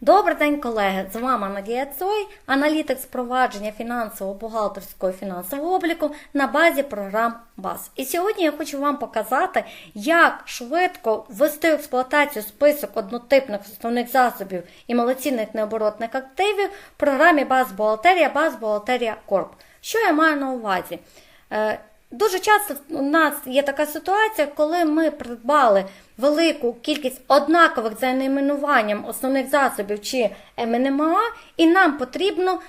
Добрий день, колеги! З вами Надія Цой, аналітик з провадження фінансового бухгалтерського фінансового обліку на базі програм БАС. І сьогодні я хочу вам показати, як швидко ввести в експлуатацію список однотипних основних засобів і малоцінних необоротних активів в програмі БАС Бухгалтерія, БАС Бухгалтерія Корп. Що я маю на увазі? Е, Дуже часто у нас є така ситуація, коли ми придбали велику кількість однакових за найменуванням основних засобів чи МНМА, і нам потрібно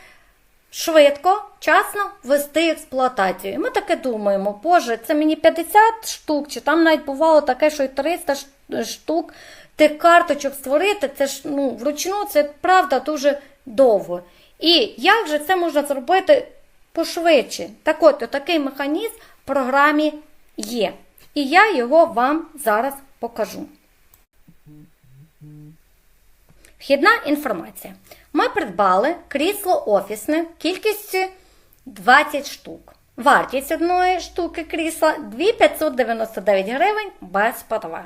швидко, вчасно ввести експлуатацію. Ми таке думаємо, боже, це мені 50 штук, чи там навіть бувало таке, що й 300 штук тих карточок створити, це ж ну, вручну, це правда дуже довго. І як же це можна зробити пошвидше? Так от, такий механізм в програмі є. І я його вам зараз покажу. Вхідна інформація. Ми придбали крісло офісне кількістю 20 штук. Вартість одної штуки крісла 2599 гривень без ПДВ.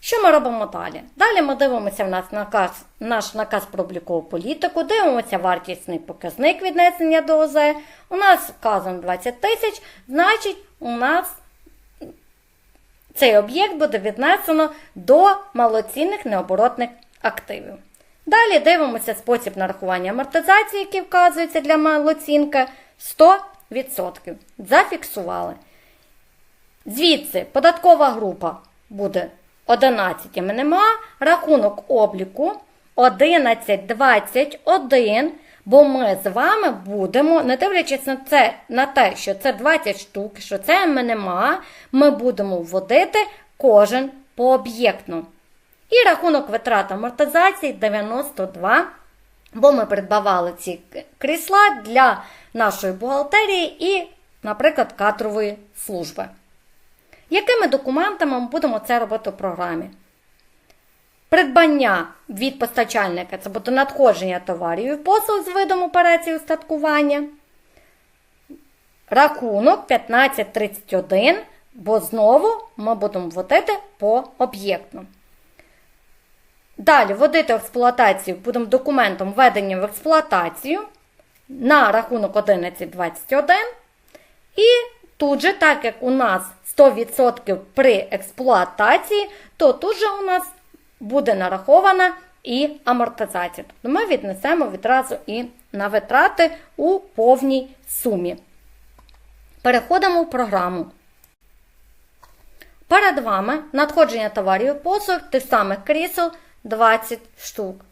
Що ми робимо далі? Далі ми дивимося в нас наказ, наш наказ про облікову політику, дивимося вартісний показник віднесення до ОЗ. У нас вказано 20 тисяч, значить, у нас цей об'єкт буде віднесено до малоцінних необоротних активів. Далі дивимося спосіб нарахування амортизації, який вказується для малоцінки 100%. Зафіксували. Звідси податкова група буде 11 МНМА, рахунок обліку 1121, бо ми з вами будемо, не дивлячись на це, на те, що це 20 штук, що це МНМА, ми будемо вводити кожен пооб'єктно. І рахунок витрат амортизації 92, бо ми придбавали ці крісла для нашої бухгалтерії і, наприклад, кадрової служби. Якими документами ми будемо це робити в програмі? Придбання від постачальника це буде надходження товарів і послуг з видом операції устаткування. Рахунок 1531, бо знову ми будемо вводити по об'єкту. Далі вводити експлуатацію будемо документом введення в експлуатацію на рахунок 1121. І тут же, так як у нас 100% при експлуатації, то тут же у нас буде нарахована і амортизація. Тобто ми віднесемо відразу і на витрати у повній сумі. Переходимо в програму. Перед вами надходження товарів і послуг тих самих крісел 20 штук.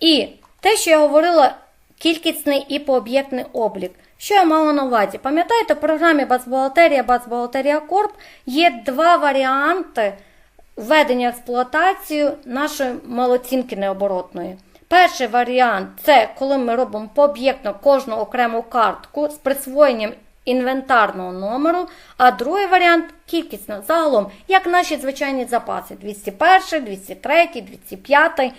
І те, що я говорила, кількісний і пооб'єктний облік. Що я мала на увазі? Пам'ятаєте, в програмі Базбухгалтерія, Базбухгалтерія Корп є два варіанти введення в експлуатацію нашої малоцінки необоротної. Перший варіант це коли ми робимо пооб'єктно кожну окрему картку з присвоєнням інвентарного номеру, а другий варіант кількісно загалом, як наші звичайні запаси: 201, 203, 205.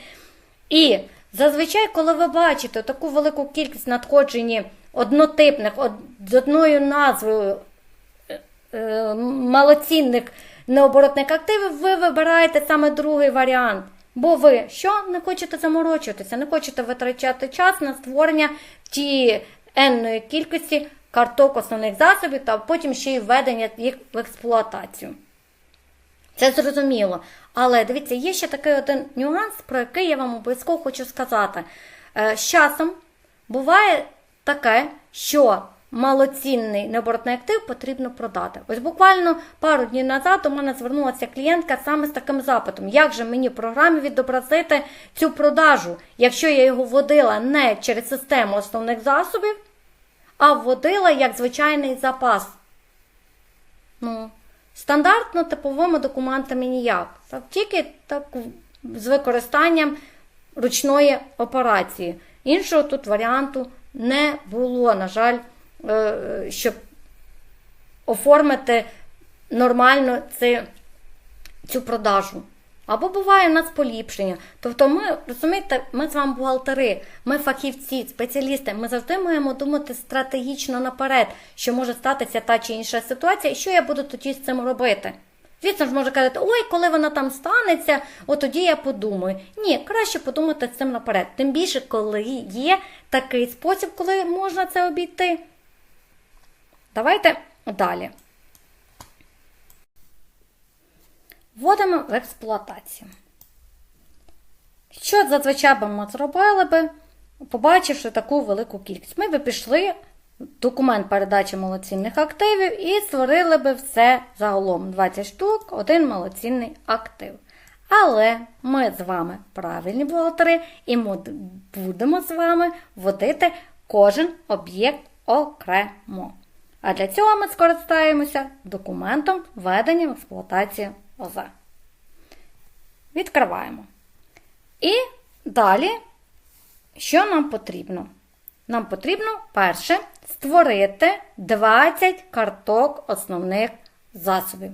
І зазвичай, коли ви бачите таку велику кількість надходжень однотипних, од- з одною назвою е, е, малоцінних необоротних активів, ви вибираєте саме другий варіант. Бо ви що не хочете заморочуватися, не хочете витрачати час на створення тієї енної кількості карток основних засобів та потім ще й введення їх в експлуатацію. Це зрозуміло. Але дивіться, є ще такий один нюанс, про який я вам обов'язково хочу сказати. Е, З часом буває таке, що малоцінний необоротний актив потрібно продати. Ось буквально пару днів назад до мене звернулася клієнтка саме з таким запитом, як же мені в програмі відобразити цю продажу, якщо я його вводила не через систему основних засобів, а вводила як звичайний запас. Ну, стандартно типовими документами ніяк. Так, тільки так з використанням ручної операції. Іншого тут варіанту не було, на жаль, щоб оформити нормально цю продажу. Або буває у нас поліпшення. Тобто, ми розумієте, ми з вами бухгалтери, ми фахівці, спеціалісти. Ми завжди маємо думати стратегічно наперед, що може статися та чи інша ситуація, і що я буду тоді з цим робити. Звісно ж, може казати, ой, коли вона там станеться, от тоді я подумаю. Ні, краще подумати з цим наперед. Тим більше, коли є такий спосіб, коли можна це обійти. Давайте далі. Вводимо в експлуатацію. Що зазвичай би ми зробили би, побачивши таку велику кількість? Ми би пішли в документ передачі малоцінних активів і створили би все загалом 20 штук, один малоцінний актив. Але ми з вами правильні бухгалтери, і ми будемо з вами вводити кожен об'єкт окремо. А для цього ми скористаємося документом введення в експлуатацію ОЗ. Відкриваємо. І далі, що нам потрібно? Нам потрібно перше створити 20 карток основних засобів.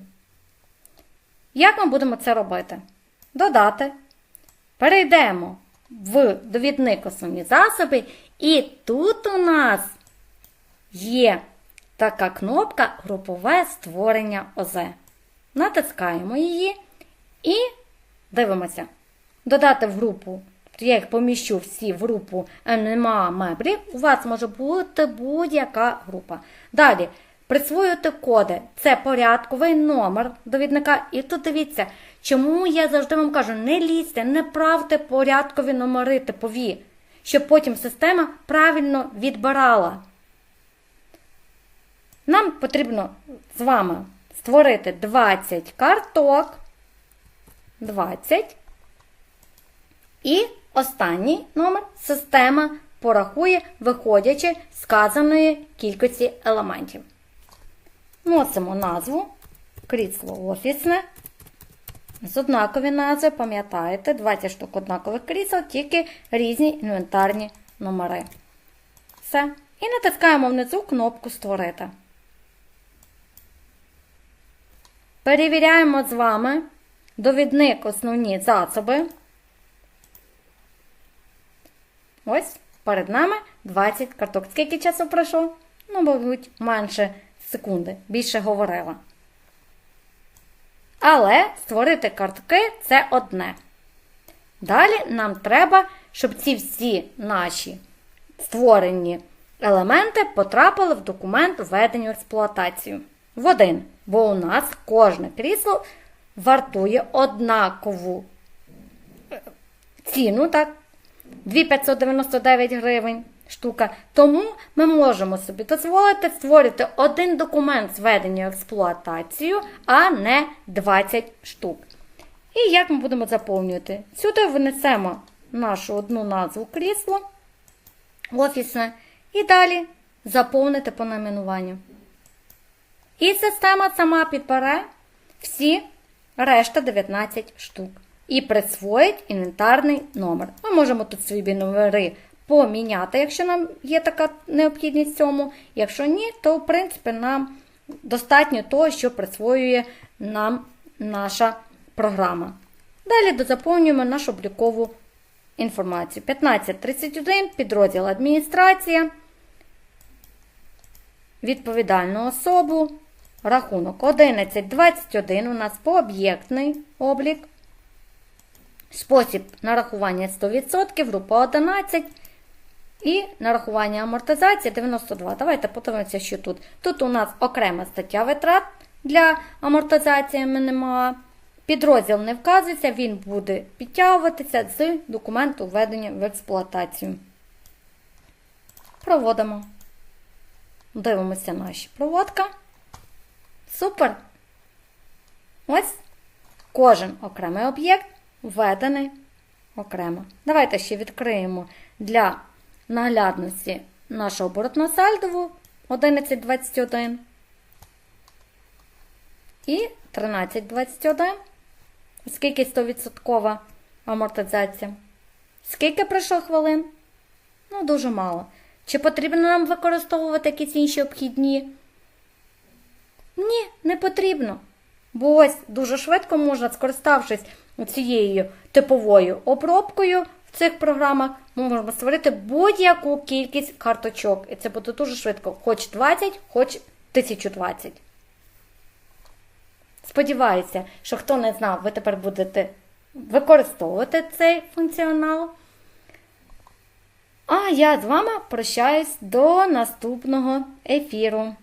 Як ми будемо це робити? Додати. Перейдемо в довідник основні засоби, і тут у нас є така кнопка Групове створення ОЗ. Натискаємо її і дивимося. Додати в групу, я їх поміщу всі в групу НМА меблі, у вас може бути будь-яка група. Далі, присвоювати коди. Це порядковий номер довідника. І тут дивіться, чому я завжди вам кажу, не лізьте, не правте порядкові номери типові, щоб потім система правильно відбирала. Нам потрібно з вами створити 20 карток. 20. І останній номер система порахує, виходячи з сказаної кількості елементів. Вносимо назву крісло офісне. З однакові назви, пам'ятаєте, 20 штук однакових крісел, тільки різні інвентарні номери. Все. І натискаємо внизу кнопку Створити. Перевіряємо з вами довідник основні засоби. Ось перед нами 20 карток. Скільки часу пройшло? Ну, мабуть, менше секунди. Більше говорила. Але створити картки це одне. Далі нам треба, щоб ці всі наші створені елементи потрапили в документ введення в експлуатацію. В один. Бо у нас кожне крісло вартує однакову ціну, так? 2599 гривень штука. Тому ми можемо собі дозволити створити один документ зведення в експлуатацію, а не 20 штук. І як ми будемо заповнювати? Сюди винесемо нашу одну назву крісло офісне, і далі заповнити по найменуванню. І система сама підбере всі решта 19 штук. І присвоїть інвентарний номер. Ми можемо тут свої номери поміняти, якщо нам є така необхідність цьому. Якщо ні, то в принципі нам достатньо того, що присвоює нам наша програма. Далі дозаповнюємо нашу облікову інформацію. 1531, підрозділ адміністрація, відповідальну особу. Рахунок 1121 у нас пооб'єктний облік. Спосіб нарахування 100%, група 11. І нарахування амортизації 92. Давайте подивимося, що тут. Тут у нас окрема стаття витрат для амортизації МНМА. Підрозділ не вказується, він буде підтягуватися з документу введення в експлуатацію. Проводимо. Дивимося наші проводка. Супер. Ось кожен окремий об'єкт введений окремо. Давайте ще відкриємо для наглядності нашу оборотну сальдову 1121 і 1321. Скільки 100% амортизація? Скільки пройшло хвилин? Ну, дуже мало. Чи потрібно нам використовувати якісь інші обхідні? Ні, не потрібно. Бо ось дуже швидко можна, скориставшись цією типовою обробкою в цих програмах, ми можемо створити будь-яку кількість карточок. І це буде дуже швидко. Хоч 20, хоч 1020. Сподіваюся, що хто не знав, ви тепер будете використовувати цей функціонал. А я з вами прощаюсь до наступного ефіру.